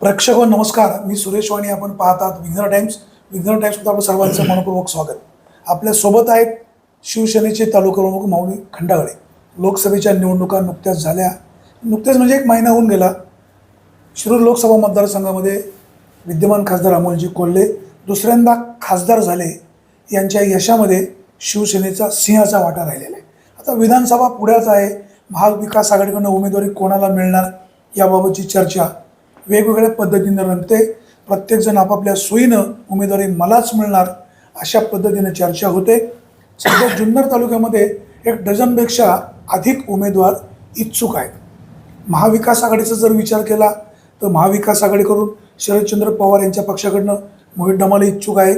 प्रेक्षक हो, नमस्कार. मी सुरेश वाणी आपण पाहतात विघ्नर टाइम्स. विघ्नर टाइम्समध्ये आपलं सर्वांचं मनपूर्वक स्वागत. आपल्यासोबत आहेत शिवसेनेचे तालुका प्रमुख माऊली खंडागळे. लोकसभेच्या निवडणुका नुकत्याच झाल्या. नुकत्याच म्हणजे एक महिना होऊन गेला. शिरूर लोकसभा मतदारसंघामध्ये विद्यमान खासदार अमोलजी कोल्हे दुसऱ्यांदा खासदार झाले. यांच्या यशामध्ये शिवसेनेचा सिंहाचा वाटा राहिलेला आहे. आता विधानसभा पुढ्याच आहे. महाविकास आघाडीकडनं उमेदवारी कोणाला मिळणार याबाबतची चर्चा वेगवेगळ्या पद्धतीनं रंगते. प्रत्येकजण आपापल्या सोयीनं उमेदवारी मलाच मिळणार अशा पद्धतीनं चर्चा होते. सध्या जुन्नर तालुक्यामध्ये एक डझनपेक्षा अधिक उमेदवार इच्छुक आहेत. महाविकास आघाडीचा जर विचार केला तर महाविकास आघाडीकडून शरदचंद्र पवार यांच्या पक्षाकडनं मोहित डमाले इच्छुक आहे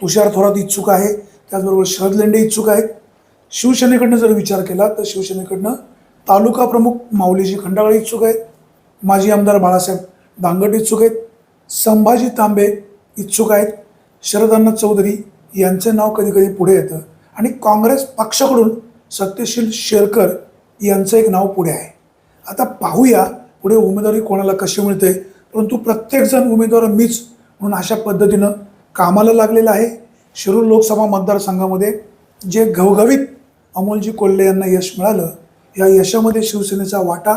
तुषार थोरात इच्छुक आहे त्याचबरोबर शरद लेंडे इच्छुक आहेत. शिवसेनेकडनं जर विचार केला तर शिवसेनेकडनं तालुका प्रमुख माऊलीजी खंडाळे इच्छुक आहेत. माजी आमदार बाळासाहेब दांगट इच्छुक आहेत संभाजी तांबे इच्छुक आहेत शरदांना चौधरी यांचं नाव कधी कधी पुढे येतं. आणि काँग्रेस पक्षाकडून सत्यशील शेरकर यांचं एक नाव पुढे आहे. आता पाहूया पुढे उमेदवारी कोणाला कशी मिळते. परंतु प्रत्येकजण उमेदवार मीच म्हणून अशा पद्धतीनं कामाला लागलेलं आहे. शिरूर लोकसभा मतदारसंघामध्ये जे घवघवीत अमोलजी कोल्हे यांना यश मिळालं या यशामध्ये शिवसेनेचा वाटा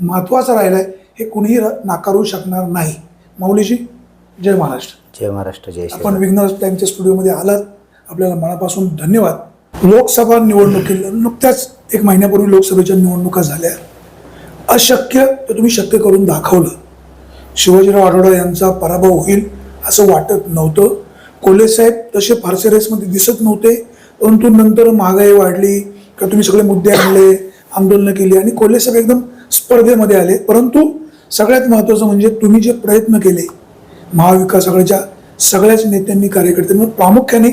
महत्त्वाचा राहिला आहे हे कुणीही र- नाकारू शकणार नाही. माऊलीजी जय महाराष्ट्र. जय महाराष्ट्र जय आपण विघ्नर टाईमच्या स्टुडिओमध्ये आलात. आपल्याला मनापासून धन्यवाद. लोकसभा निवडणुकीला नुकत्याच एक महिन्यापूर्वी लोकसभेच्या निवडणुका झाल्या. अशक्य तर तुम्ही शक्य करून दाखवलं. शिवाजीराव आढळराव यांचा पराभव होईल असं वाटत नव्हतं. कोल्हे साहेब तसे फारसे रेसमध्ये दिसत नव्हते परंतु नंतर महागाई वाढली का तुम्ही सगळे मुद्दे आणले आंदोलनं केली आणि कोल्हे साहेब एकदम स्पर्धेमध्ये आले. परंतु सगळ्यात महत्त्वाचं म्हणजे तुम्ही जे प्रयत्न केले महाविकास आघाडीच्या सगळ्याच नेत्यांनी कार्यकर्त्यांनी प्रामुख्याने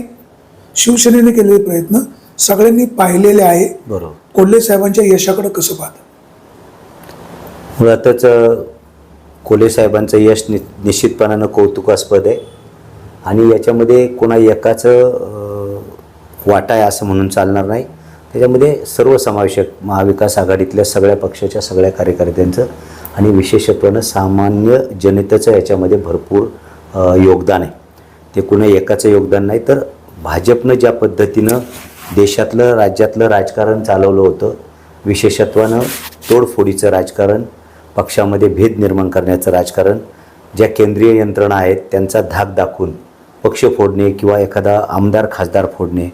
शिवसेनेने केलेले प्रयत्न सगळ्यांनी पाहिलेले आहे. बरोबर. कोल्हे साहेबांच्या यशाकडे कसं पाहता? मुळातच अ, कोले साहेबांचं यश नि निश्चितपणानं कौतुकास्पद आहे. आणि याच्यामध्ये कोणा एकाचं वाटा आहे असं म्हणून चालणार नाही. त्याच्यामध्ये सर्वसमावेशक महाविकास आघाडीतल्या सगळ्या पक्षाच्या सगळ्या कार्यकर्त्यांचं आणि विशेषत्वानं सामान्य जनतेचं याच्यामध्ये भरपूर योगदान आहे. ते कुणा एकाचं योगदान नाही तर भाजपनं ज्या पद्धतीनं देशातलं राज्यातलं राजकारण चालवलं होतं विशेषत्वानं तोडफोडीचं राजकारण पक्षामध्ये भेद निर्माण करण्याचं राजकारण ज्या केंद्रीय यंत्रणा आहेत त्यांचा धाक दाखवून पक्ष फोडणे किंवा एखादा आमदार खासदार फोडणे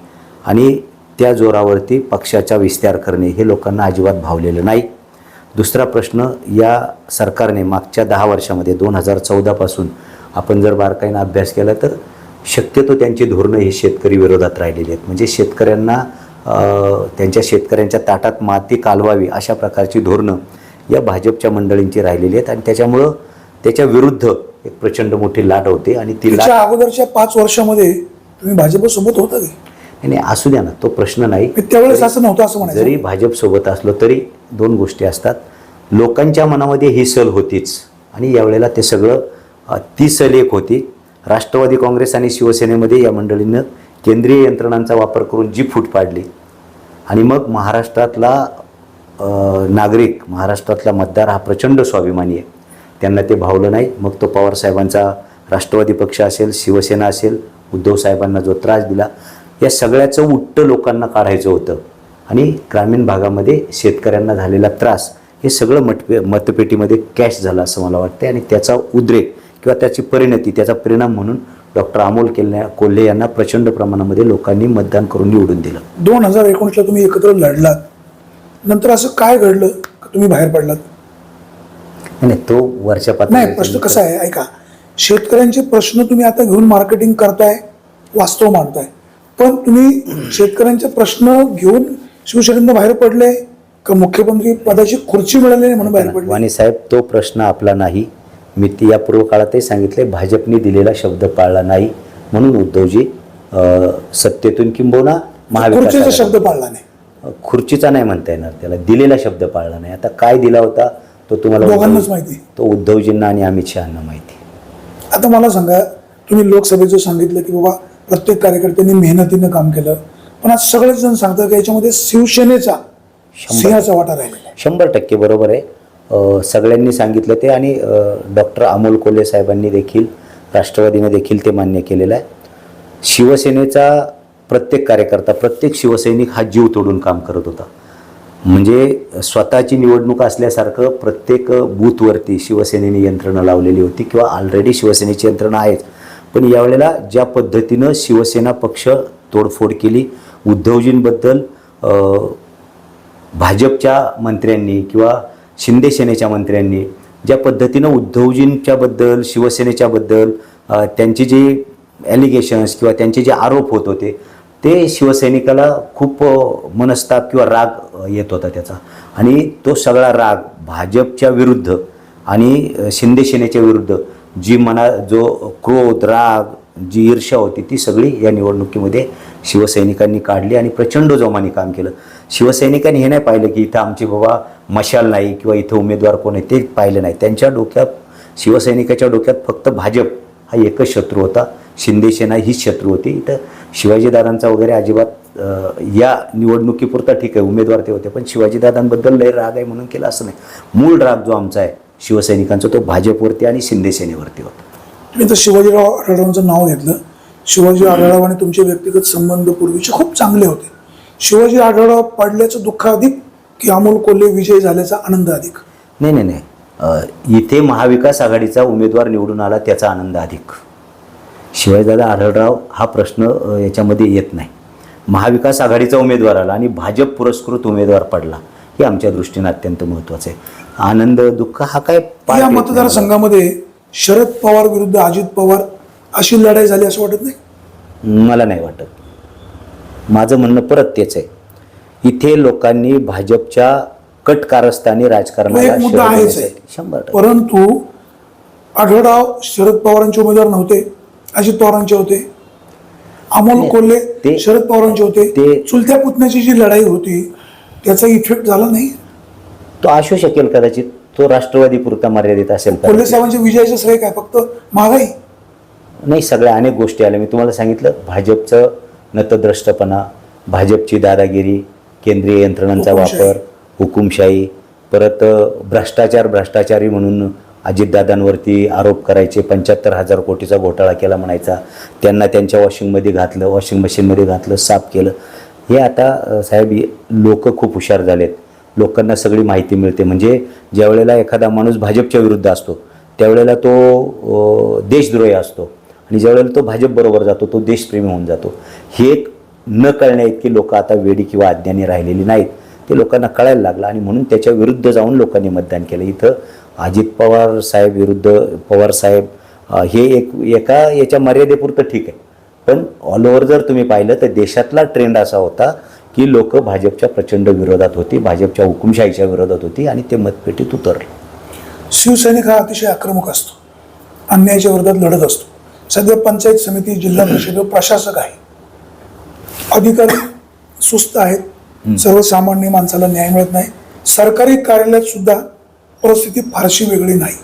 आणि त्या जोरावरती पक्षाचा विस्तार करणे हे लोकांना अजिबात भावलेलं नाही. दुसरा प्रश्न या सरकारने मागच्या दहा वर्षामध्ये दोन हजार चौदापासून आपण जर बारकाईनं अभ्यास केला तर शक्यतो त्यांची धोरणं ही शेतकरी विरोधात राहिलेली आहेत. म्हणजे शेतकऱ्यांना त्यांच्या शेतकऱ्यांच्या ताटात माती कालवावी अशा प्रकारची धोरणं या भाजपच्या मंडळींची राहिलेली आहेत आणि त्याच्यामुळं त्याच्या विरुद्ध एक प्रचंड मोठी लाट होते आणि ती लाट अगोदरच्या पाच वर्षामध्ये तुम्ही भाजपसोबत होता आणि असू द्या ना तो प्रश्न नाही. त्यावेळेस असं नव्हतं असं म्हणायचं. जरी भाजपसोबत असलो तरी दोन गोष्टी असतात. लोकांच्या मनामध्ये ही सल होतीच. आणि यावेळेला ते सगळं ती सल एक होती. राष्ट्रवादी काँग्रेस आणि शिवसेनेमध्ये या मंडळीनं केंद्रीय यंत्रणांचा वापर करून जी फूट पाडली. आणि मग महाराष्ट्रातला नागरिक महाराष्ट्रातला मतदार हा प्रचंड स्वाभिमानी आहे. त्यांना ते भावलं नाही. मग तो पवारसाहेबांचा राष्ट्रवादी पक्ष असेल शिवसेना असेल उद्धव साहेबांना जो त्रास दिला या सगळ्याचं उट्ट लोकांना काढायचं होतं. आणि ग्रामीण भागामध्ये शेतकऱ्यांना झालेला त्रास हे सगळं मतपे मतपेटीमध्ये कॅश झालं असं मला वाटतं आणि त्याचा उद्रेक किंवा त्याची परिणती त्याचा परिणाम म्हणून डॉक्टर अमोल केल्ल्या कोल्हे यांना प्रचंड प्रमाणामध्ये लोकांनी मतदान करून निवडून दिलं. दोन हजार एकोणीसला तुम्ही एकत्र लढलात. नंतर असं काय घडलं? का तुम्ही बाहेर पडलात? नाही तो वरच्या नाही प्रश्न कसा आहे? ऐका. शेतकऱ्यांचे प्रश्न तुम्ही आता घेऊन मार्केटिंग करताय वास्तव मांडताय. पण तुम्ही शेतकऱ्यांचे प्रश्न घेऊन शिवसेनेनं बाहेर पडले का मुख्यमंत्री पदाची खुर्ची मिळाली नाही म्हणून बाहेर पडले? वाणी साहेब तो प्रश्न आपला नाही. मी ती या पूर्व काळातही सांगितले भाजपने दिलेला शब्द पाळला नाही म्हणून उद्धवजी सत्तेतून किंबहुना महाविकास खुर्चीचा शब्द पाळला नाही. खुर्चीचा नाही म्हणता येणार त्याला दिलेला शब्द पाळला नाही. आता काय दिला होता तो तुम्हाला दोघांनाच माहिती. तो उद्धवजींना आणि अमित शहाना माहिती. आता मला सांगा तुम्ही लोकसभेचं सांगितलं की बाबा प्रत्येक कार्यकर्त्यांनी मेहनतीनं काम केलं. पण आज सगळेच जण सांगतात की याच्यामध्ये शिवसेनेचा सिंहाचा वाटा राहिलेला आहे. शंभर टक्के बरोबर आहे. सगळ्यांनी सांगितलं ते आणि डॉक्टर अमोल कोल्हे साहेबांनी देखील राष्ट्रवादीने देखील ते मान्य केलेलं आहे. शिवसेनेचा प्रत्येक कार्यकर्ता प्रत्येक शिवसैनिक हा जीव तोडून काम करत होता. म्हणजे स्वतःची निवडणूक असल्यासारखं प्रत्येक बूथवरती शिवसेनेने यंत्रणा लावलेली होती किंवा ऑलरेडी शिवसेनेची यंत्रणा आहेच. पण यावेळेला ज्या पद्धतीनं शिवसेना पक्ष तोडफोड केली उद्धवजींबद्दल भाजपच्या मंत्र्यांनी किंवा शिंदे सेनेच्या मंत्र्यांनी ज्या पद्धतीनं उद्धवजींच्याबद्दल शिवसेनेच्याबद्दल त्यांचे जे ॲलिगेशन्स किंवा त्यांचे जे आरोप होत होते ते शिवसैनिकाला खूप मनस्ताप किंवा राग येत होता त्याचा. आणि तो सगळा राग भाजपच्या विरुद्ध आणि शिंदेसेनेच्या शिंदे सेनेच्या विरुद्ध जी मना जो क्रोध राग जी ईर्ष्या होती ती सगळी या निवडणुकीमध्ये शिवसैनिकांनी काढली आणि प्रचंड जोमाने काम केलं. शिवसैनिकांनी हे नाही पाहिलं की इथं आमची बाबा मशाल नाही किंवा इथं उमेदवार कोण आहे ते पाहिलं नाही. त्यांच्या डोक्यात शिवसैनिकाच्या डोक्यात फक्त भाजप हा एकच शत्रू होता. शिंदेसेना हीच शत्रू होती. इथं शिवाजीदादांचा वगैरे अजिबात या निवडणुकीपुरता ठीक आहे उमेदवार ते होते पण शिवाजीदादांबद्दल लय राग आहे म्हणून केला असं नाही. मूळ राग जो आमचा आहे शिवसैनिकांचा तो भाजपवरती आणि शिंदे सेनेवरती होता. मी तर शिवाजीराव आढळरावांचं नाव घेतलं. शिवाजी आढळराव आणि तुमचे व्यक्तिगत संबंध पूर्वीचे खूप चांगले होते. शिवाजी आढळराव पडल्याचं दुःख अधिक की अमोल कोल्हे विजय झाल्याचा आनंद अधिक? नाही नाही नाही. इथे महाविकास आघाडीचा उमेदवार निवडून आला त्याचा आनंद अधिक. शिवाजीदादा आढळराव हा प्रश्न याच्यामध्ये येत नाही. महाविकास आघाडीचा उमेदवार आला आणि भाजप पुरस्कृत उमेदवार पडला. हे आमच्या दृष्टीनं अत्यंत महत्त्वाचं आहे. आनंद दुःख हा काय या. मतदारसंघामध्ये शरद पवार विरुद्ध अजित पवार अशी लढाई झाली असं वाटत नाही? मला नाही वाटत. माझं म्हणणं परत तेच आहे. इथे लोकांनी भाजपच्या कट कारस्थानी राजकारणाला शंभर. परंतु आढळराव शरद पवारांचे उमेदवार नव्हते अजित पवारांचे होते अमोल कोल्हे शरद पवारांचे होते. ते- चुलत्या पुतण्याची जी लढाई होती त्याचा इफेक्ट झाला नाही. तो असू शकेल कदाचित तो राष्ट्रवादी पुरता मर्यादित असेल कोल्हे. साहेबांच्या विजयाचं श्रेय काय? फक्त महागाई? नाही सगळ्या अनेक गोष्टी आल्या. मी तुम्हाला सांगितलं भाजपचं नतद्रष्टपणा भाजपची दादागिरी केंद्रीय यंत्रणांचा. वापर हुकुमशाही परत भ्रष्टाचार भ्रष्टाचारी म्हणून अजितदादांवरती आरोप करायचे पंच्याहत्तर हजार कोटीचा घोटाळा केला म्हणायचा. त्यांना त्यांच्या वॉशिंगमध्ये घातलं वॉशिंग मशीनमध्ये घातलं साफ केलं. हे आता साहेब लोक खूप हुशार झालेत. लोकांना सगळी माहिती मिळते. म्हणजे ज्या वेळेला एखादा माणूस भाजपच्या विरुद्ध असतो त्यावेळेला तो देशद्रोही असतो. आणि ज्यावेळेला तो भाजपबरोबर जातो तो देशप्रेमी होऊन जातो. हे एक न कळण्या इतकी लोक आता वेडी किंवा अज्ञानी राहिलेली नाहीत. ते लोकांना कळायला लागलं आणि म्हणून त्याच्या विरुद्ध जाऊन लोकांनी मतदान केलं. इथं अजित पवार साहेब विरुद्ध पवार साहेब हे एक एका याच्या मर्यादेपुरतं ठीक आहे. पण ऑल ओव्हर जर तुम्ही पाहिलं तर देशातला ट्रेंड असा होता की लोक भाजपच्या प्रचंड विरोधात होती भाजपच्या हुकुमशाहीच्या विरोधात होती आणि ते मतपेटीत उतरले. शिवसैनिक हा अतिशय आक्रमक असतो अन्यायाच्या विरोधात लढत असतो. सध्या पंचायत समिती जिल्हा परिषद प्रशासक आहे. अधिकारी सुस्त आहेत. सर्वसामान्य माणसाला न्याय मिळत नाही. सरकारी कार्यालयात सुद्धा परिस्थिती फारशी वेगळी नाही.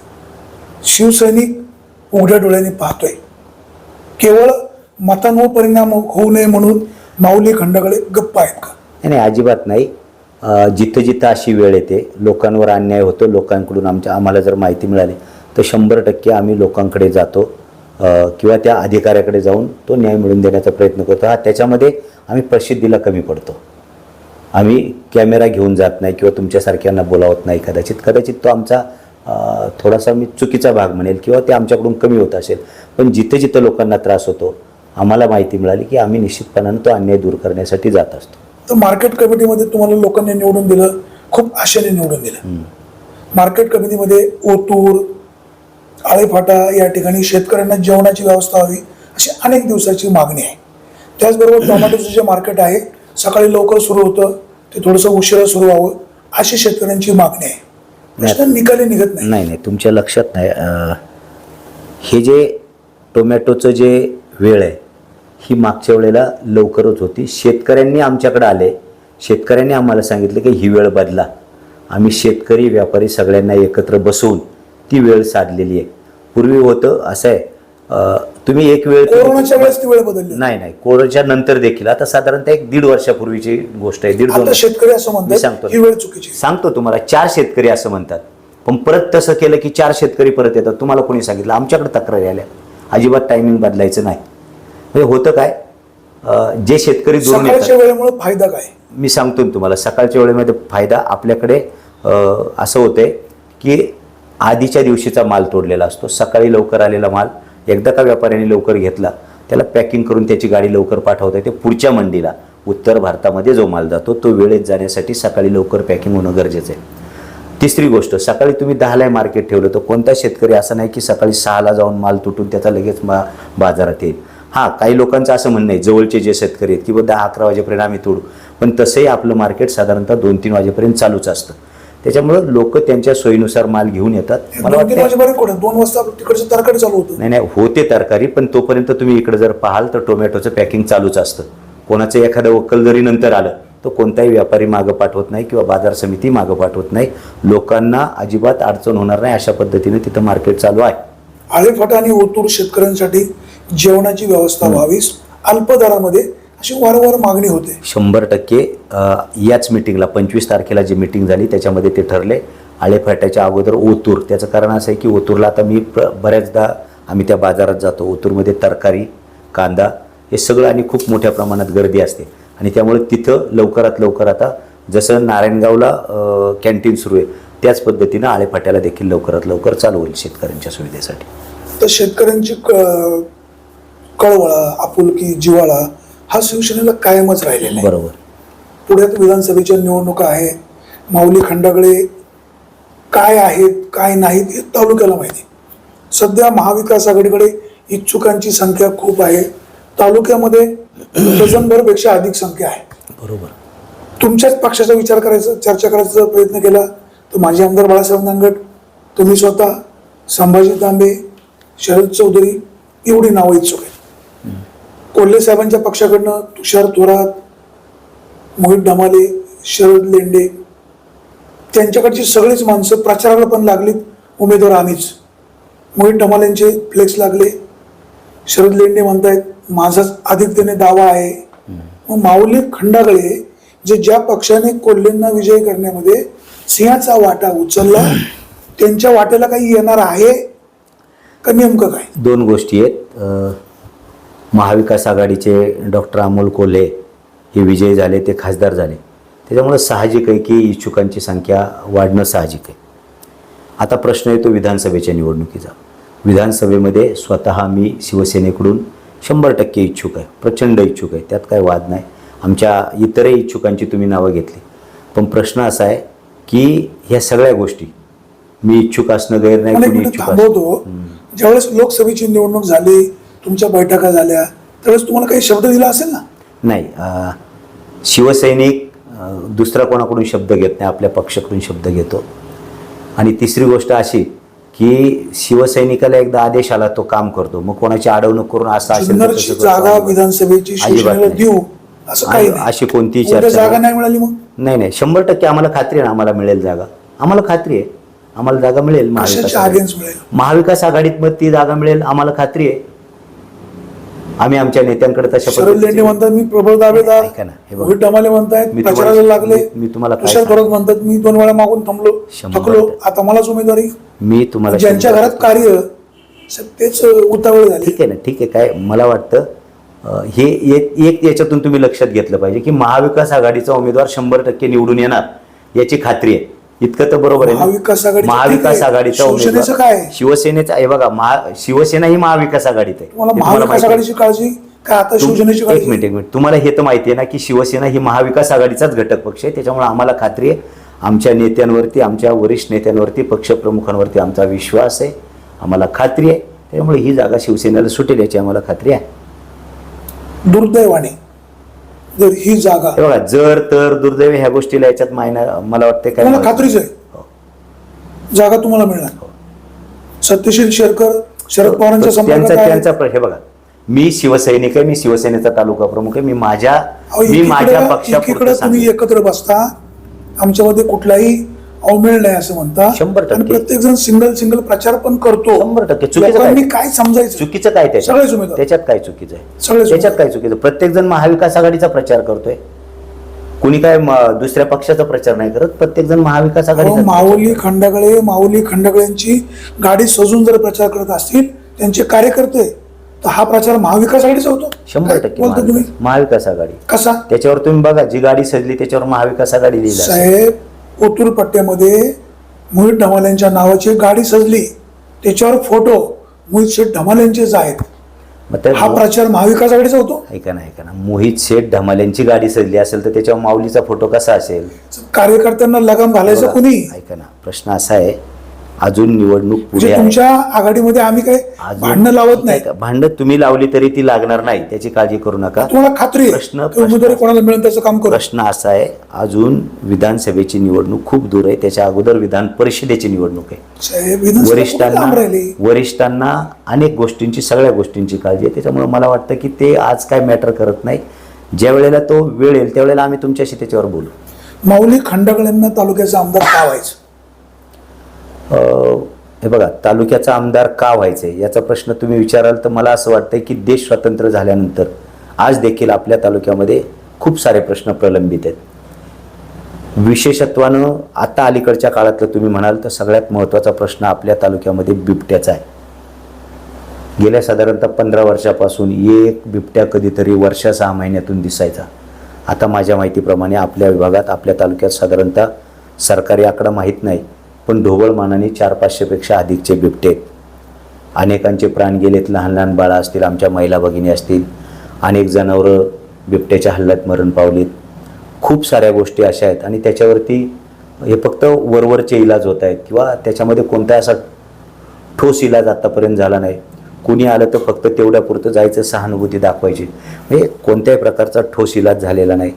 शिवसैनिक उघड्या डोळ्याने पाहतोय. केवळ मतांवर परिणाम होऊ नये म्हणून माऊली खंडाकडे गप्प आहेत का? नाही अजिबात नाही. जिथं जिथं अशी वेळ येते लोकांवर अन्याय होतो लोकांकडून आमच्या आम्हाला जर माहिती मिळाली तर शंभर टक्के आम्ही लोकांकडे जातो. किंवा त्या अधिकाऱ्याकडे जाऊन तो न्याय मिळवून देण्याचा प्रयत्न करतो. हा त्याच्यामध्ये आम्ही प्रसिद्धीला कमी पडतो. आम्ही कॅमेरा घेऊन जात नाही किंवा तुमच्यासारख्यांना बोलावत नाही कदाचित. कदाचित तो आमचा थोडासा मी चुकीचा भाग म्हणेल किंवा ते आमच्याकडून कमी होत असेल. पण जिथं जिथं लोकांना त्रास होतो आम्हाला माहिती मिळाली की आम्ही निश्चितपणानं तो अन्याय दूर करण्यासाठी जात असतो. तर मार्केट कमिटीमध्ये तुम्हाला लोकांनी निवडून दिलं खूप आशेने निवडून दिलं. मार्केट कमिटीमध्ये ओतूर आळेफाटा या ठिकाणी शेतकऱ्यांना जेवणाची व्यवस्था व्हावी अशी अनेक दिवसाची मागणी आहे. त्याचबरोबर टोमॅटोचं जे मार्केट आहे सकाळी लवकर सुरू होतं ते थोडंसं उशिरा सुरू व्हावं अशी शेतकऱ्यांची मागणी आहे. प्रश्न निकाली निघत नाही. नाही नाही तुमच्या लक्षात नाही. हे जे टोमॅटोचं जे वेळ आहे ही मागच्या वेळेला लवकरच होती. शेतकऱ्यांनी आमच्याकडे आले. शेतकऱ्यांनी आम्हाला सांगितलं की ही वेळ बदला. आम्ही शेतकरी व्यापारी सगळ्यांना एकत्र बसवून ती वेळ साधलेली आहे. पूर्वी होतं असं आहे. तुम्ही एक वेळ कोरोनाच्या वेळेस ती वेळ बदलली. नाही नाही. कोरोनाच्या नंतर देखील. आता साधारणतः एक दीड वर्षापूर्वीची गोष्ट आहे. दीड दोन शेतकरी असं म्हणतात सांगतो ही वेळ चुकीची. सांगतो तुम्हाला. चार शेतकरी असं म्हणतात. पण परत तसं केलं की चार शेतकरी परत येतात. तुम्हाला कोणी सांगितलं? आमच्याकडे तक्रारी आल्या. अजिबात टायमिंग बदलायचं नाही. म्हणजे होतं काय? जे शेतकरी दुरून सकाळच्या वेळेमुळे फायदा काय? मी सांगतो ना तुम्हाला सकाळच्या वेळेमध्ये फायदा आपल्याकडे असं होतंय की आधीच्या दिवशीचा माल तोडलेला असतो. सकाळी लवकर आलेला माल एकदा का व्यापाऱ्याने लवकर घेतला त्याला पॅकिंग करून त्याची गाडी लवकर पाठवता येते. पुढच्या मंडीला उत्तर भारतामध्ये जो माल जातो तो वेळेत जाण्यासाठी सकाळी लवकर पॅकिंग होणं गरजेचं आहे. तिसरी गोष्ट सकाळी तुम्ही दहाला मार्केट ठेवलं तर कोणता शेतकरी असं नाही की सकाळी सहाला जाऊन माल तुटून त्याचा लगेच मा बाजारात येईल. हां काही लोकांचं असं म्हणणं आहे जवळचे जे शेतकरी आहेत की बा दहा अकरा वाजेपर्यंत आम्ही तोडू. पण तसंही आपलं मार्केट साधारणतः दोन तीन वाजेपर्यंत चालूच असतं. त्याच्यामुळं लोक त्यांच्या सोयीनुसार माल घेऊन येतात. मला वाटतं दोन वाजता तिकडचं तरकडे चालू होतं. नाही नाही होते तरकारी पण तोपर्यंत तुम्ही इकडे जर पाहाल तर टोमॅटोचं पॅकिंग चालूच असतं. कोणाचं एखादं वक्कल जरी नंतर आलं तर कोणताही व्यापारी मागं पाठवत नाही किंवा बाजार समिती मागं पाठवत नाही. लोकांना अजिबात अडचण होणार नाही अशा पद्धतीने तिथं मार्केट चालू आहे. आळेफाटा आणि ओतूर शेतकऱ्यांसाठी जेवणाची व्यवस्था व्हावी अल्प दरामध्ये अशी वारंवार मागणी होते. शंभर टक्के याच मिटिंगला पंचवीस तारखेला जी मिटिंग झाली त्याच्यामध्ये ते ठरले. आळेफाट्याच्या अगोदर ओतूर. त्याचं कारण असं आहे की ओतूरला आता मी प्र बऱ्याचदा आम्ही त्या बाजारात जातो. ओतूरमध्ये तरकारी कांदा हे सगळं आणि खूप मोठ्या प्रमाणात गर्दी असते. आणि त्यामुळे तिथं लवकरात लवकर आता जसं नारायणगावला कॅन्टीन सुरू आहे त्याच पद्धतीनं आळेफाट्याला देखील लवकरात लवकर चालू होईल शेतकऱ्यांच्या सुविधेसाठी. तर शेतकऱ्यांची कळवळा आपुलकी जिव्हाळा हा शिवसेनेला कायमच राहिलेला आहे. बरोबर. पुढ्यात विधानसभेच्या निवडणुका आहेत. माऊली खंडागळे काय आहेत काय नाहीत हे तालुक्याला माहिती. सध्या महाविकास आघाडीकडे इच्छुकांची संख्या खूप आहे. तालुक्यामध्ये डझनभरपेक्षा अधिक संख्या आहे. बरोबर. तुमच्याच पक्षाचा विचार करायचा चर्चा करायचा जर प्रयत्न केला तर माजी आमदार बाळासाहेब नांगट तुम्ही स्वतः संभाजी तांबे शरद चौधरी एवढी नावं इच्छुक आहेत. कोल्हे साहेबांच्या पक्षाकडनं तुषार थोरात मोहित डमाले शरद लेंडे त्यांच्याकडची सगळीच माणसं प्रचाराला पण लागलीत उमेदवार आम्हीच. मोहित डमालेंचे फ्लेक्स लागले. शरद लेंडे म्हणतायत माझाच आदित्यने दावा आहे. मग माऊली खंडागळे जे ज्या पक्षाने कोल्हेंना विजय करण्यामध्ये सिंहाचा वाटा उचलला त्यांच्या वाट्याला काही येणार आहे? का नेमकं काय? दोन गोष्टी आहेत. महाविकास आघाडीचे डॉक्टर अमोल कोल्हे हे विजयी झाले ते खासदार झाले. त्याच्यामुळे साहजिक आहे की इच्छुकांची संख्या वाढणं साहजिक आहे. आता प्रश्न येतो विधानसभेच्या निवडणुकीचा. विधानसभेमध्ये स्वतः मी शिवसेनेकडून शंभर टक्के इच्छुक आहे प्रचंड इच्छुक आहे त्यात काय वाद नाही. आमच्या इतरही इच्छुकांची तुम्ही नावं घेतली. पण प्रश्न असा आहे की ह्या सगळ्या गोष्टी मी इच्छुक असणं गैर नाही ज्यावेळेस लोकसभेची निवडणूक झाली तुमच्या बैठका झाल्या त्यावेळेस तुम्हाला काही शब्द दिला असेल ना? नाही अ, शिवसैनिक अ, दुसरा कोणाकडून शब्द घेत नाही आपल्या पक्षाकडून शब्द घेतो. आणि तिसरी गोष्ट अशी की शिवसैनिकाला एकदा आदेश आला तो काम करतो. मग कोणाची अडवणूक करून असं असेल तर जुन्नरची तसं करतो. जागा विधानसभेची अजिबात शिवसेनेला नाही. देऊ असं काही नाही. अशी कोणतीही चर्चा जागा नाही. नाही मिळाली मग? नाही नाही. शंभर टक्के आम्हाला खात्री आहे ना आम्हाला मिळेल जागा. आम्हाला खात्री आहे. आम्हाला जागा मिळेल महाविकास कशाच्या आघाडीत. अगेन्स्ट मिळेल? महाविकास आघाडीत मग ती जागा मिळेल आम्हाला खात्री आहे. आम्ही आमच्या नेत्यांकडे तशा शरद लेंडे पद्धतीची- म्हणतात मी प्रबळ दावेदार ऐका ना, हे बघा. डमाले म्हणतायत मी प्रचाराला तुम्हाला- लागले मी- मी तुम्हाला काय तुषार सांगू? थोरात म्हणतात मी दोन वेळा मागून थांबलो शंभर थकलो टक्के. आता मलाच उमेदवारी मी तुम्हाला ज्यांच्या शंभर घरात कार्य तेच उतावळ झाली ठीक आहे ना ठीक आहे काय मला वाटतं अं, हे एक एक याच्यातून तुम्ही लक्षात घेतलं पाहिजे की महाविकास आघाडीचा उमेदवार शंभर टक्के निवडून येणार याची खात्री आहे इतकं तर बरोबर आहे? महाविकास आहे. आघाडीचा शिवसेनेचं उमेदवार काय? शिवसेनेचा हे बघा महा शिवसेना ही महाविकास आघाडीत आहे. तुम्हाला हे तुम्हाला महाविकास माहिती आहे. आघाडीची काळजी? काय आता तुम- शिवसेनेची एक काळजी? मिनिट एक मिनिट. तुम्हाला हे तर माहिती आहे ना की शिवसेना ही महाविकास आघाडीचाच घटक पक्ष आहे. त्याच्यामुळे आम्हाला खात्री आहे. आमच्या नेत्यांवरती आमच्या वरिष्ठ नेत्यांवरती पक्षप्रमुखांवरती आमचा विश्वास आहे. आम्हाला खात्री आहे. त्यामुळे ही जागा शिवसेनेला सुटेल याची आम्हाला खात्री आहे. दुर्दैवाने. जर ही जागा हे बघा जर तर दुर्दैव ह्या गोष्टीला याच्यात मायना मला वाटते काय तुम्हाला खात्रीच आहे. जागा तुम्हाला मिळणार. सत्यशील शेरकर शरद पवारांच्या त्यांचा. त्यांचा हे बघा मी शिवसैनिक आहे मी शिवसेनेचा तालुका प्रमुख आहे मी माझ्या मी माझ्या एकीकडं तुम्ही. एकत्र बसता आमच्यामध्ये कुठलाही अवमेळ नाही असं म्हणता शंभर टक्के. प्रत्येक जण सिंगल सिंगल प्रचार पण करतो शंभर टक्के. चुकीचं लोकांनी काय? समजायचं चुकीचं काय त्याच्यात सगळेच उमेदवार. त्याच्यात काय चुकीचं आहे सगळेच त्याच्यात. काय चुकीचं प्रत्येक जण महाविकास आघाडीचा प्रचार करतोय कुणी काय म- दुसऱ्या पक्षाचा प्रचार नाही करत प्रत्येक जण महाविकास अहो, आघाडी माऊली खंडागळे माऊली खंडागळेंची गाडी सजून जर प्रचार करत असतील त्यांचे कार्यकर्ते तर हा प्रचार महाविकास आघाडीचा होतो शंभर काय टक्के बोलता तुम्ही महाविकास महाविकास आघाडी कसा त्याच्यावर तुम्ही बघा जी गाडी सजली त्याच्यावर महाविकास आघाडी लिहिली. साहेब ओतूर पट्ट्यामध्ये मोहित ढमाल यांच्या नावाची गाडी सजली. त्याच्यावर फोटो मोहित शेठ ढमाल यांचेच आहेत. हा प्रचार महाविकास आघाडीचा होतो. ऐका ना ऐका ना. मोहित शेठ ढमाल्यांची गाडी सजली असेल तर त्याच्यावर माऊलीचा फोटो कसा असेल? कार्यकर्त्यांना लगाम घालायचं कुणी? ऐका ना. प्रश्न असा आहे अजून निवडणूक पुढे म्हणजे आहे. तुमच्या आघाडीमध्ये आम्ही अजून- भांडणं लावत नाही भांडण तुम्ही लावली तरी ती लागणार नाही त्याची काळजी करू नका. तुम्हाला खात्री प्रश्न- आहे की उमेदवारी कोणाला मिळेल त्याचं काम करू. प्रश्न असा आहे अजून विधानसभेची निवडणूक खूप दूर आहे त्याच्या अगोदर विधान परिषदेची निवडणूक आहे. साहेब विधानसभा कुठे वरिष्ठांना लांब राहिली. वरिष्ठांना अनेक गोष्टींची सगळ्या गोष्टींची काळजी आहे. त्याच्यामुळे मला वाटतं की ते आज काय मॅटर करत नाही. ज्या वेळेला तो वेळ येईल त्यावेळेला आम्ही तुमच्याशी त्याच्यावर बोलू. माऊली खंडागळ्यांना तालुक्याचा आमदार का व्हायचं? हे बघा तालुक्याचा आमदार का व्हायचे? याचा प्रश्न तुम्ही विचाराल तर मला असं वाटतं की देश स्वतंत्र झाल्यानंतर आज देखील आपल्या तालुक्यामध्ये खूप सारे प्रश्न प्रलंबित आहेत. विशेषत्वानं आता अलीकडच्या काळातलं तुम्ही म्हणाल तर सगळ्यात महत्त्वाचा प्रश्न आपल्या तालुक्यामध्ये बिबट्याचा आहे. गेल्या साधारणतः पंधरा वर्षापासून एक बिबट्या कधीतरी वर्षा सहा महिन्यातून दिसायचा. आता माझ्या माहितीप्रमाणे आपल्या विभागात आपल्या तालुक्यात साधारणतः सरकारी आकडा माहीत नाही. पण ढोबळ मानाने चार पाचशेपेक्षा अधिकचे बिबटे. आहेत अनेकांचे प्राण गेलेत लहान लहान बाळा असतील आमच्या महिला भगिनी असतील. अनेक जनावरं बिबट्याच्या हल्ल्यात मरण पावलीत. खूप साऱ्या गोष्टी अशा आहेत आणि त्याच्यावरती हे फक्त वरवरचे इलाज होत आहेत किंवा त्याच्यामध्ये कोणता असा ठोस इलाज आत्तापर्यंत झाला नाही. कुणी आलं तर फक्त तेवढ्यापुरतं जायचं सहानुभूती दाखवायची. म्हणजे कोणत्याही प्रकारचा ठोस इलाज झालेला नाही.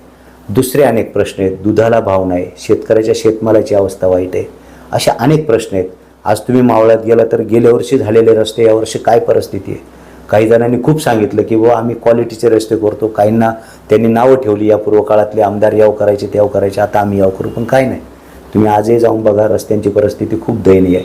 दुसरे अनेक प्रश्न आहेत. दुधाला भाव नाही. शेतकऱ्याच्या शेतमालाची अवस्था वाईट आहे. अशा अनेक प्रश्न आहेत. आज तुम्ही मावळ्यात गेला तर गेल्या वर्षी झालेले रस्ते यावर्षी काय परिस्थिती आहे? काही जणांनी खूप सांगितलं की बुवा आम्ही क्वालिटीचे रस्ते करतो. काहींना त्यांनी नावं ठेवली. या पूर्व काळातले आमदार याव करायचे त्याव करायचे. आता आम्ही याव करू. पण काय नाही. तुम्ही आजही जाऊन बघा रस्त्यांची परिस्थिती खूप दयनीय आहे.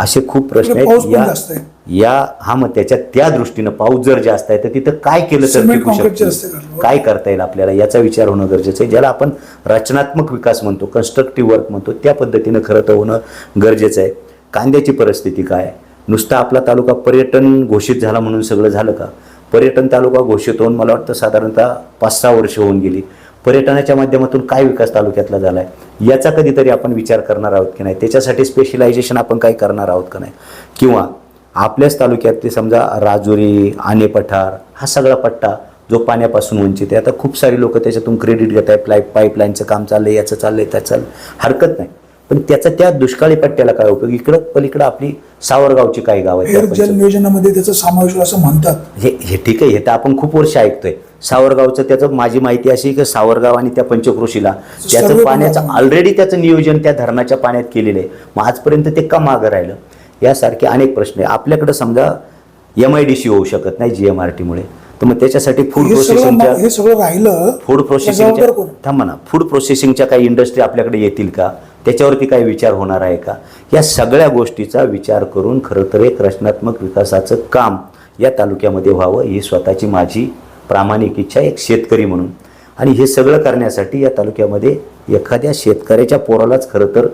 असे खूप प्रश्न पाऊस आहेत या या हा मग त्याच्या त्या दृष्टीनं पाऊस जर जास्त आहे तर तिथं काय केलं तर टिकू शकतं? काढले. काय करता येईल आपल्याला? याचा विचार होणं गरजेचं आहे. ज्याला आपण रचनात्मक विकास म्हणतो कन्स्ट्रक्टिव्ह वर्क म्हणतो त्या पद्धतीनं खरं तर होणं गरजेचं आहे. कांद्याची परिस्थिती काय? नुसता आपला तालुका पर्यटन घोषित झाला म्हणून सगळं झालं का? पर्यटन तालुका घोषित होऊन मला वाटतं साधारणतः पाच सहा वर्ष होऊन गेली. पर्यटनाच्या माध्यमातून काय विकास तालुक्यातला झाला आहे याचा कधीतरी आपण विचार करणार आहोत की नाही? त्याच्यासाठी स्पेशलायझेशन आपण काही करणार आहोत का नाही? किंवा आपल्याच तालुक्यातले समजा राजुरी आने पठार हा सगळा पट्टा जो पाण्यापासून वंचित आहे. आता खूप सारी लोक त्याच्यातून क्रेडिट घेत आहेत पाईप पाईपलाईनचं काम चाललंय याचं चाललंय त्याचं चाललं हरकत नाही. पण त्याचा त्या दुष्काळी पट्ट्याला काय उपयोग? इकडं पलीकडं आपली सावरगावची काही गाव आहेत फेर त्या जल पंच- नियोजनामध्ये त्याचा समावेश असं म्हणतात. हे हे ठीक आहे हे तर आपण खूप वर्ष ऐकतोय. सावरगावचं त्याचं माझी माहिती अशी की सावरगाव आणि त्या पंचक्रोशीला त्याचं पाण्याचं पण ऑलरेडी त्याचं नियोजन त्या धरणाच्या पाण्यात केलेलं आहे. मग आजपर्यंत ते का मागं राहिलं? यासारखे अनेक प्रश्न आहे. आपल्याकडे समजा एम आय डी सी होऊ शकत नाही जी एम आर टीमुळे तर मग त्याच्यासाठी फूड प्रोसेसिंगच्या हे सगळं राहिलं. फूड प्रोसेसिंगच्या थांबा ना. फूड प्रोसेसिंगच्या काही इंडस्ट्री आपल्याकडे येतील का? त्याच्यावरती काही विचार होणार आहे का? या सगळ्या गोष्टीचा विचार करून खरं तर एक रचनात्मक विकासाचं काम या तालुक्यामध्ये व्हावं ही स्वतःची माझी प्रामाणिक इच्छा एक शेतकरी म्हणून. आणि हे सगळं करण्यासाठी या तालुक्यामध्ये एखाद्या शेतकऱ्याच्या पोरालाच खरं तर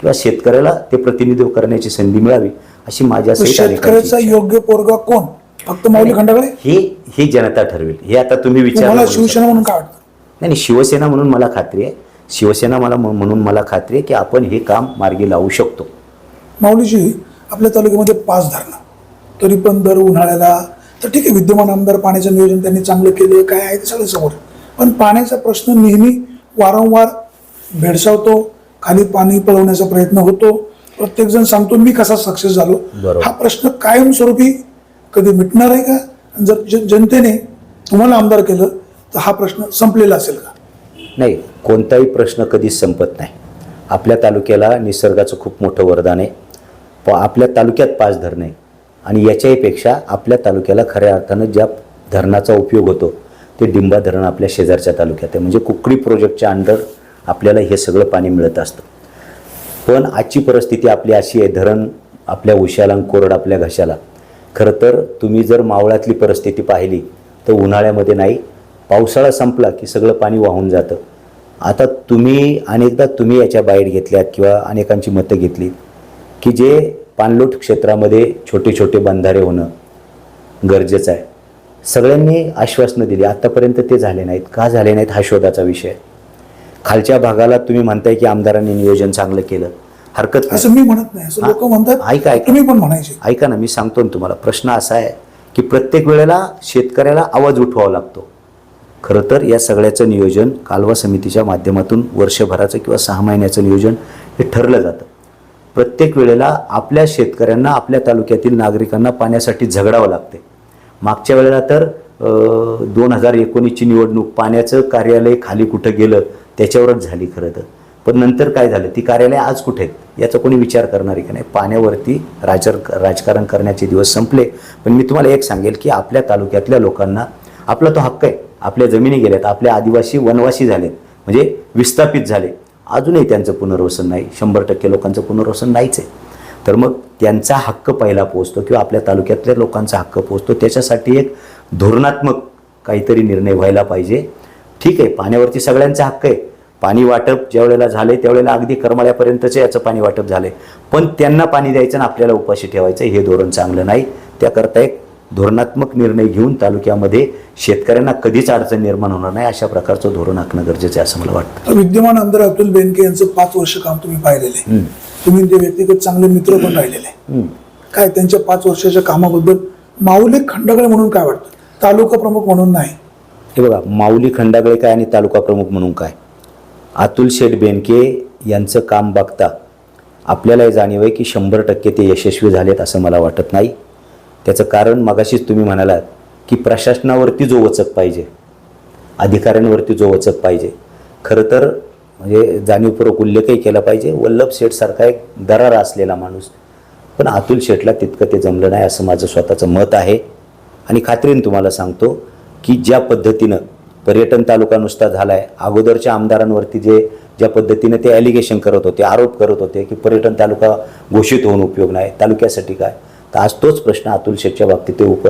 किंवा शेतकऱ्याला ते प्रतिनिधित्व करण्याची संधी मिळावी अशी माझ्या शेतकऱ्याचा. योग्य पोरगा कोण? फक्त माऊली खंडागळे? हे ही जनता ठरवेल. हे आता तुम्ही विचार. शिवसेना म्हणून काय नाही शिवसेना म्हणून मला खात्री आहे. शिवसेना मला म्हणून मला खात्री आहे की आपण हे काम मार्गी लावू शकतो. माऊलीजी आपल्या तालुक्यामध्ये पाच धरणं. तरी पण दर उन्हाळ्याला तर ठीक आहे विद्यमान आमदार पाण्याचं नियोजन त्यांनी चांगलं केलं काय आहे ते सगळं समोर. पण पाण्याचा प्रश्न नेहमी वारंवार भेडसावतो खाली पाणी पळवण्याचा प्रयत्न होतो. प्रत्येकजण सांगतो मी कसा सक्सेस झालो. हा प्रश्न कायमस्वरूपी कधी मिटणार आहे का? जर जन- जनतेने तुम्हाला आमदार केलं तर हा प्रश्न संपलेला असेल का? नाही कोणताही प्रश्न कधीच संपत नाही. आपल्या तालुक्याला निसर्गाचं खूप मोठं वरदान आहे. प आपल्या तालुक्यात पाच धरणं आहे आणि याच्याहीपेक्षा आपल्या तालुक्याला खऱ्या अर्थानं ज्या धरणाचा उपयोग होतो ते डिंबा धरण आपल्या शेजारच्या तालुक्यात आहे. म्हणजे कुकडी प्रोजेक्टच्या अंडर आपल्याला हे सगळं पाणी मिळत असतं. पण आजची परिस्थिती आपली अशी आहे धरण आपल्या उशाला कोरड आपल्या घशाला. खरं तर तुम्ही जर मावळातली परिस्थिती पाहिली तर उन्हाळ्यामध्ये नाही पावसाळा संपला की सगळं पाणी वाहून जातं. आता तुम्ही अनेकदा तुम्ही याच्या बाईट घेतल्यात किंवा अनेकांची मतं घेतली की जे पाणलोट क्षेत्रामध्ये छोटे छोटे बंधारे होणं गरजेचं आहे. सगळ्यांनी आश्वासनं दिली आत्तापर्यंत ते झाले नाहीत. का झाले नाहीत हा शोधाचा विषय. खालच्या भागाला तुम्ही म्हणताय की आमदारांनी नियोजन चांगलं केलं. हरकत असं मी म्हणत नाही. असं. लोक म्हणतात ऐका, ऐका. तुम्ही पण म्हणायचे. ऐका ना मी सांगतो ना तुम्हाला. प्रश्न असा आहे की प्रत्येक वेळेला शेतकऱ्याला आवाज उठवावा लागतो. खरं तर या सगळ्याचं नियोजन कालवा समितीच्या माध्यमातून वर्षभराचं किंवा सहा महिन्याचं नियोजन हे ठरलं जातं. प्रत्येक वेळेला आपल्या शेतकऱ्यांना आपल्या तालुक्यातील नागरिकांना पाण्यासाठी झगडावं लागते मागच्या वेळेला तर दोन हजार एकोणीसची निवडणूक पाण्याचं कार्यालय खाली कुठं गेलं त्याच्यावरच झाली खरं तर. पण नंतर काय झालं ती कार्यालय आज कुठे आहेत याचा कोणी विचार करणार आहे का नाही? पाण्यावरती राजर राजकारण करण्याचे दिवस संपले. पण मी तुम्हाला एक सांगेल की आपल्या तालुक्यातल्या लोकांना आपला तो हक्क आहे. आपल्या जमिनी गेल्यात आपल्या आदिवासी वनवासी झालेत. म्हणजे विस्थापित झाले. अजूनही त्यांचं पुनर्वसन नाही. शंभर टक्के लोकांचं पुनर्वसन नाहीच आहे. तर मग त्यांचा हक्क पहिला पोहोचतो किंवा आपल्या तालुक्यातल्या लोकांचा हक्क पोहोचतो. त्याच्यासाठी एक धोरणात्मक काहीतरी निर्णय व्हायला पाहिजे. ठीक आहे पाण्यावरती सगळ्यांचा हक्क आहे. पाणी वाटप ज्या वेळेला झाले त्यावेळेला अगदी करमाळ्यापर्यंतचं याचं पाणी वाटप झालंय. पण त्यांना पाणी द्यायचं आणि आपल्याला उपाशी ठेवायचं हे धोरण चांगलं नाही. त्याकरता एक धोरणात्मक निर्णय घेऊन तालुक्यामध्ये शेतकऱ्यांना कधीच अडचण निर्माण होणार नाही अशा प्रकारचं धोरण आखणं गरजेचं आहे असं मला वाटतं. विद्यमान आमदार अब्दुल बेनके यांचं पाच वर्ष काम तुम्ही पाहिलेले. तुम्ही ते व्यक्तिगत चांगले मित्र पण राहिलेले. काय त्यांच्या पाच वर्षाच्या कामाबद्दल माऊली खंडागळे म्हणून काय वाटतं? तालुका प्रमुख म्हणून नाही. हे बघा माऊली खंडागळे काय आणि तालुका प्रमुख म्हणून काय? अतुल शेठ बेनके यांचं काम बघता आपल्याला जाणीव आहे की शंभर टक्के ते यशस्वी झालेत असं मला वाटत नाही. त्याचं कारण मगाशीच तुम्ही म्हणालात की प्रशासनावरती जो वचक पाहिजे अधिकाऱ्यांवरती जो वचक पाहिजे खरं तर म्हणजे जाणीवपूर्वक उल्लेखही केला पाहिजे. वल्लभ शेठसारखा एक दरारा असलेला माणूस पण अतुल शेठला तितकं ते जमलं नाही असं माझं स्वतःचं मत आहे. आणि खात्रीने तुम्हाला सांगतो की ज्या पद्धतीनं पर्यटन तालुका नुसता झाला आहे अगोदरच्या आमदारांवरती जे ज्या पद्धतीनं ते ॲलिगेशन करत होते आरोप करत होते की पर्यटन तालुका घोषित होऊन उपयोग नाही तालुक्यासाठी काय? तर आज तोच प्रश्न अतुल शेखच्या बाबतीत ते उप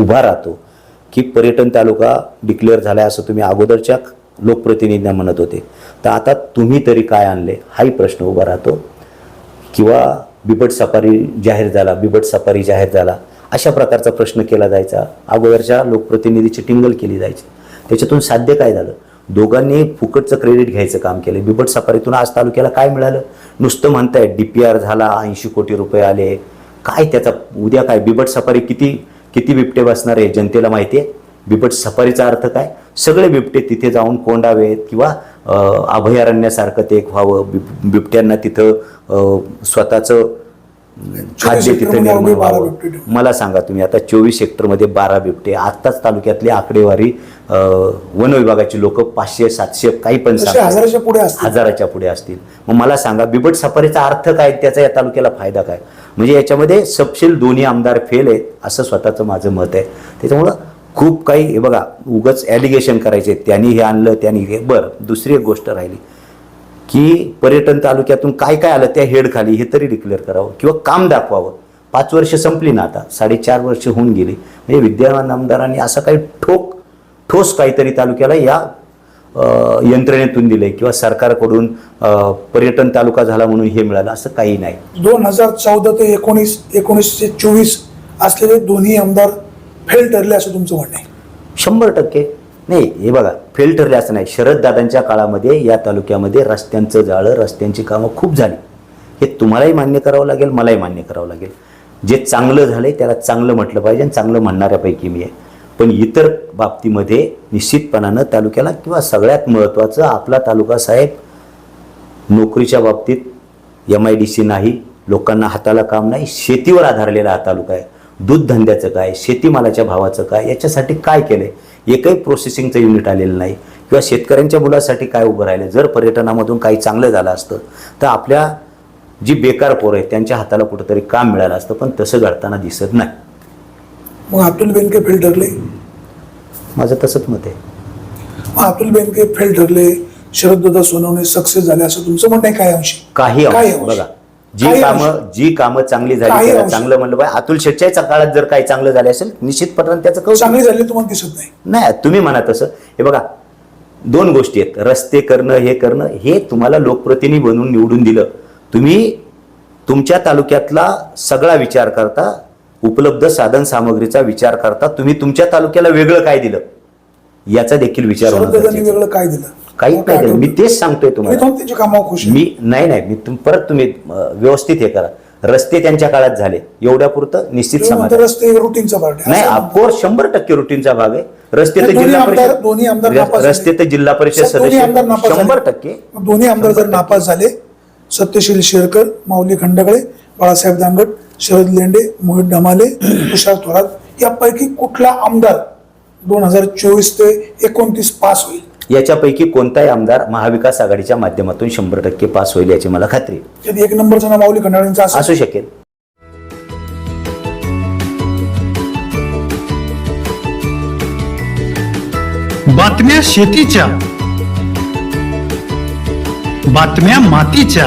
उभा राहतो की पर्यटन तालुका डिक्लेअर झाला आहे असं तुम्ही अगोदरच्या लोकप्रतिनिधींना म्हणत होते. तर आता तुम्ही तरी काय आणले? हाही प्रश्न उभा राहतो. किंवा बिबट सफारी जाहीर झाला बिबट सफारी जाहीर झाला अशा प्रकारचा प्रश्न केला जायचा. अगोदरच्या लोकप्रतिनिधीची टिंगल केली जायची. त्याच्यातून साध्य काय झालं? दोघांनी फुकटचं क्रेडिट घ्यायचं काम केलं. बिबट सफारीतून आज तालुक्याला काय मिळालं? नुसतं म्हणताय डी पी आर झाला ऐंशी कोटी रुपये आले. काय त्याचा उद्या काय बिबट सफारी किती किती बिबटे बसणार आहे जनतेला माहिती आहे? बिबट सफारीचा अर्थ काय? सगळे बिबटे तिथे जाऊन कोंडावेत किंवा अभयारण्यासारखं ते एक व्हावं बिब बिबट्यांना तिथं स्वतःचं खाद्य तिथे निर्माण व्हावं. मला सांगा तुम्ही आता चोवीस सेक्टरमध्ये बारा बिबटे आत्ताच तालुक्यातली आकडेवारी वन विभागाची लोक पाचशे सातशे काही पण. हजाराच्या पुढे हजाराच्या पुढे असतील. मग मला सांगा बिबट सफारीचा अर्थ काय? त्याचा या तालुक्याला फायदा काय? म्हणजे याच्यामध्ये सपशील दोन्ही आमदार फेल आहेत असं स्वतःचं माझं मत आहे. त्याच्यामुळं खूप काही हे बघा उगच ॲलिगेशन करायचे. त्यांनी हे आणलं त्यांनी हे बरं दुसरी एक गोष्ट राहिली. की पर्यटन तालुक्यातून काय काय आलं त्या हेडखाली हे तरी डिक्लेअर करावं किंवा काम दाखवावं. पाच वर्ष संपली ना आता साडेचार वर्ष होऊन गेली. म्हणजे विद्यमान आमदारांनी असं काही ठोक ठोस काहीतरी तालुक्याला या यंत्रणेतून दिले किंवा सरकारकडून पर्यटन तालुका झाला म्हणून हे मिळालं असं काही नाही. दोन हजार चौदा ते एकोणीस एकोणीस ते चोवीस असलेले दोन्ही आमदार फेल ठरले असं तुमचं म्हणणं आहे. शंभर टक्के. नाही हे बघा फेल ठरले असं नाही. शरददादांच्या काळामध्ये या तालुक्यामध्ये रस्त्यांचं जाळं रस्त्यांची कामं खूप झाली. हे तुम्हालाही मान्य करावं लागेल मलाही मान्य करावं लागेल. जे चांगलं झालंय त्याला चांगलं म्हटलं पाहिजे आणि चांगलं म्हणणाऱ्यापैकी मी आहे. पण इतर बाबतीमध्ये निश्चितपणानं तालुक्याला किंवा सगळ्यात महत्त्वाचं आपला तालुका साहेब नोकरीच्या बाबतीत एम आय डी सी नाही लोकांना हाताला काम नाही शेतीवर आधारलेला हा तालुका आहे. दूध धंद्याचं काय शेतीमालाच्या भावाचं काय याच्यासाठी काय केलंय? एकही प्रोसेसिंगचं युनिट आलेलं नाही. किंवा शेतकऱ्यांच्या मुलासाठी काय उभं राहिलं जर पर्यटनामधून काही चांगलं झालं असतं तर आपल्या जी बेकार पोरं आहेत त्यांच्या हाताला कुठंतरी काम मिळालं असतं पण तसं घडताना दिसत नाही. मग अतुल बेनके फेल ठरले. माझं तसंच मत आहे. मग अतुल बेनके फेल ठरले. शरददादा सोनवणे सक्सेस झाले असं तुमचं म्हणणं आहे? काय अंशी? काही काही अंश अंश. बघा जी काही कामं जी कामं चांगली झाली काही त्याला अंश. चांगलं म्हणलं पाहिजे. अतुल शेटच्याच्या काळात जर काही चांगलं झाले असेल निश्चितपणे त्याचं कौतुक. चांगली झाली तुम्हाला दिसत नाही. नाही तुम्ही म्हणा तसं. हे बघा दोन गोष्टी आहेत. रस्ते करणं हे करणं हे तुम्हाला लोकप्रतिनिधी बनवून निवडून दिलं. तुम्ही तुमच्या तालुक्यातला सगळा विचार करता उपलब्ध साधन सामग्रीचा विचार करता तुम्ही तुमच्या तालुक्याला वेगळं काय दिलं? याचा देखील विचार. वेगळं काय दिलं? काहीच नाही दिलं. मी तेच सांगतोय तुम्हाला. मी नाही नाही मी तुम परत तुम्ही व्यवस्थित हे करा. रस्ते त्यांच्या काळात झाले. एवढ्या पुरतं निश्चित समाधान. रस्ते रुटीनचा आहे. नाही असं ऑफकोर्स शंभर टक्के रुटीनचा भाग आहे. रस्ते तर जिल्हा परिषद. रस्ते तर जिल्हा परिषद सदस्य शंभर. टक्के. दोन्ही आमदार जर नापास झाले सत्यशील शेरकर माऊली खंडगळे बाळासाहेब दांगट शरद लेंडे मोहित डमाले तुषार थोरात यापैकी कुठला आमदार दोन हजार चोवीस ते एकोणतीस पास होईल? याच्यापैकी कोणताही आमदार महाविकास आघाडीच्या माध्यमातून शंभर टक्के पास होईल याची मला खात्री आहे. त्यात एक नंबरचं नाव माऊली खंडाळेंचं असं. असू शकेल. बातम्या शेतीच्या बातम्या मातीच्या